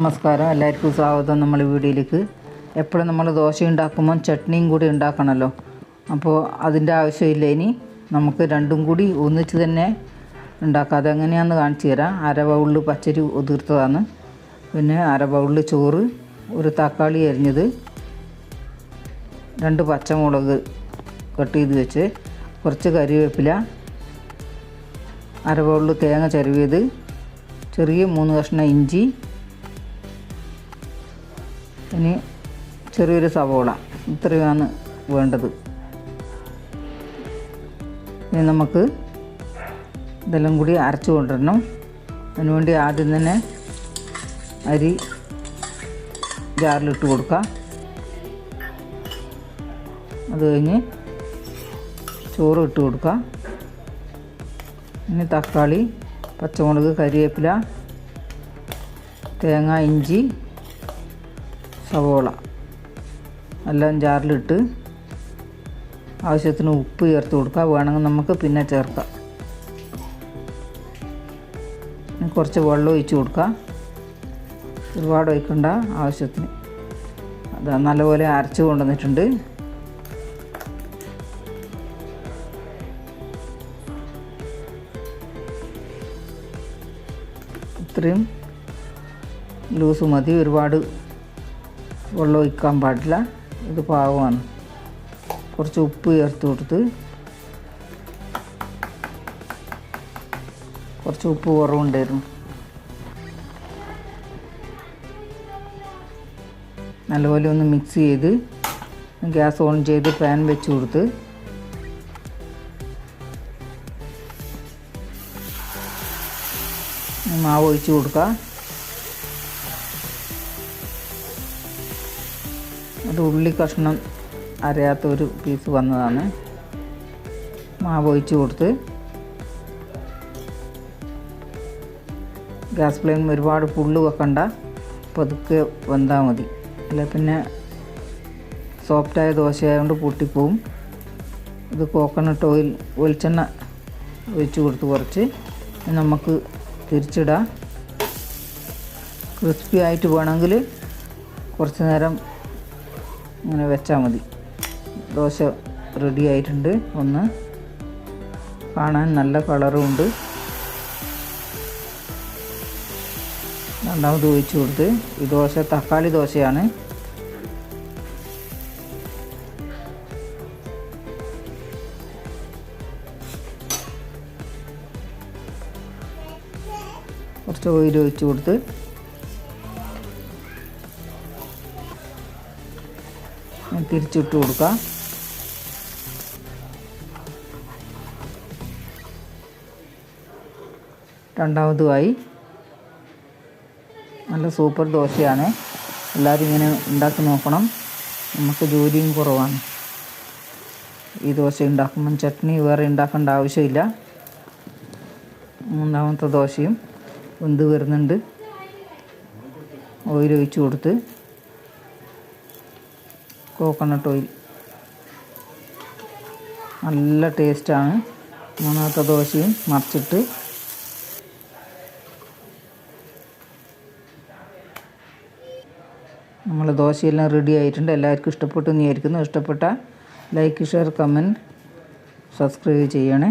നമസ്കാരം. എല്ലാവർക്കും സ്വാഗതം നമ്മൾ വീഡിയോയിലേക്ക്. എപ്പോഴും നമ്മൾ ദോശ ഉണ്ടാക്കുമ്പോൾ ചട്നിയും കൂടി ഉണ്ടാക്കണമല്ലോ അപ്പോൾ അതിന്റെ ആവശ്യമില്ല ഇനി. നമുക്ക് രണ്ടും കൂടി ഒന്നിച്ച് തന്നെ ഉണ്ടാക്കാം. അതെങ്ങനെയാണെന്ന് കാണിച്ചു തരാം. അര ബൗളിൽ പച്ചരി ഒതിർത്തതാണ് പിന്നെ അര ബൗളിൽ ചോറ് ഒരു തക്കാളി അരിഞ്ഞത് രണ്ട് പച്ചമുളക് കട്ട് ചെയ്ത് വെച്ച് കുറച്ച് കരിവേപ്പില അര ബൗളിൽ തേങ്ങ ചരുവിയത് ചെറിയ മൂന്ന് കഷ്ണം ഇഞ്ചി ഇനി ചെറിയൊരു സവോള. ഇത്രയാണ് വേണ്ടത്. ഇനി നമുക്ക് ഇതെല്ലാം കൂടി അരച്ചു കൊണ്ടുവരണം. അതിനുവേണ്ടി ആദ്യം തന്നെ അരി ജാറിലിട്ട് കൊടുക്കുക അത് കഴിഞ്ഞ് ചോറ് ഇട്ട് കൊടുക്കുക ഇനി തക്കാളി പച്ചമുളക് കരിവേപ്പില തേങ്ങ ഇഞ്ചി സവോള. എല്ലാം ജാറിലിട്ട് ആവശ്യത്തിന് ഉപ്പ് ചേർത്ത് കൊടുക്കുക. വേണമെങ്കിൽ നമുക്ക് പിന്നെ ചേർക്കാം. കുറച്ച് വെള്ളം ഒഴിച്ച് കൊടുക്കുക. ഒരുപാട് ഒഴിക്കണ്ട ആവശ്യത്തിന്. അത് നല്ലപോലെ അരച്ച് കൊണ്ടുവന്നിട്ടുണ്ട്. ഇത്രയും ലൂസ് മതി. ഒരുപാട് വെള്ളം ഒഴിക്കാൻ പാടില്ല. ഇത് പാകമാണ്. കുറച്ച് ഉപ്പ് ചേർത്ത് കൊടുത്ത് കുറച്ച് ഉപ്പ് കുറവുണ്ടായിരുന്നു. നല്ലപോലെ ഒന്ന് മിക്സ് ചെയ്ത് ഗ്യാസ് ഓൺ ചെയ്ത് പാൻ വെച്ച് കൊടുത്ത് മാവ് ഒഴിച്ച് കൊടുക്കുക ഒരു ഉള്ളി കഷ്ണം അരയാത്ത പീസ് വന്നതാണ്. മാവ് ഒഴിച്ച് കൊടുത്ത്. ഗ്യാസ് ഫ്ലെയിം ഒരുപാട് പുള്ളു വെക്കണ്ട. പതുക്കെ വെന്താൽ മതി. അല്ല? പിന്നെ സോഫ്റ്റായ ദോശയായതുകൊണ്ട് പൊട്ടിപ്പോവും. ഇത് കോക്കനട്ട് ഓയിൽ വെളിച്ചെണ്ണ ഒഴിച്ച് കൊടുത്ത് കുറച്ച്. നമുക്ക് തിരിച്ചിടാം. ക്രിസ്പി ആയിട്ട് വേണമെങ്കിൽ കുറച്ച് നേരം ഇങ്ങനെ വെച്ചാൽ മതി. ദോശ റെഡി ആയിട്ടുണ്ട്. ഒന്ന് കാണാൻ നല്ല കളറും ഉണ്ട്. രണ്ടാമത് ഒഴിച്ചു കൊടുത്ത് ഈ ദോശ തക്കാളി ദോശയാണ്. കുറച്ച് ഓയിൽ ഒഴിച്ചു കൊടുത്ത് തിരിച്ചിട്ട് കൊടുക്കുക രണ്ടാമതുമായി. നല്ല സൂപ്പർ ദോശയാണ്. എല്ലാവരും ഇങ്ങനെ ഉണ്ടാക്കി നോക്കണം. നമുക്ക് ജോലിയും കുറവാണ്. ഈ ദോശ ഉണ്ടാക്കുമ്പം ചട്നി വേറെ ഉണ്ടാക്കേണ്ട ആവശ്യമില്ല. മൂന്നാമത്തെ ദോശയും വെന്ത് വരുന്നുണ്ട്. ഓയിലൊഴിച്ച് കൊടുത്ത്. കോക്കനട്ട് ഓയിൽ നല്ല ടേസ്റ്റാണ് മൂന്നാമത്തെ ദോശയും മറിച്ചിട്ട്. നമ്മൾ ദോശയെല്ലാം റെഡി ആയിട്ടുണ്ട്. എല്ലാവർക്കും ഇഷ്ടപ്പെട്ടു എന്ന് വിചാരിക്കുന്നു. ഇഷ്ടപ്പെട്ട ലൈക്ക് ഷെയർ കമന്റ് സബ്സ്ക്രൈബ് ചെയ്യണേ.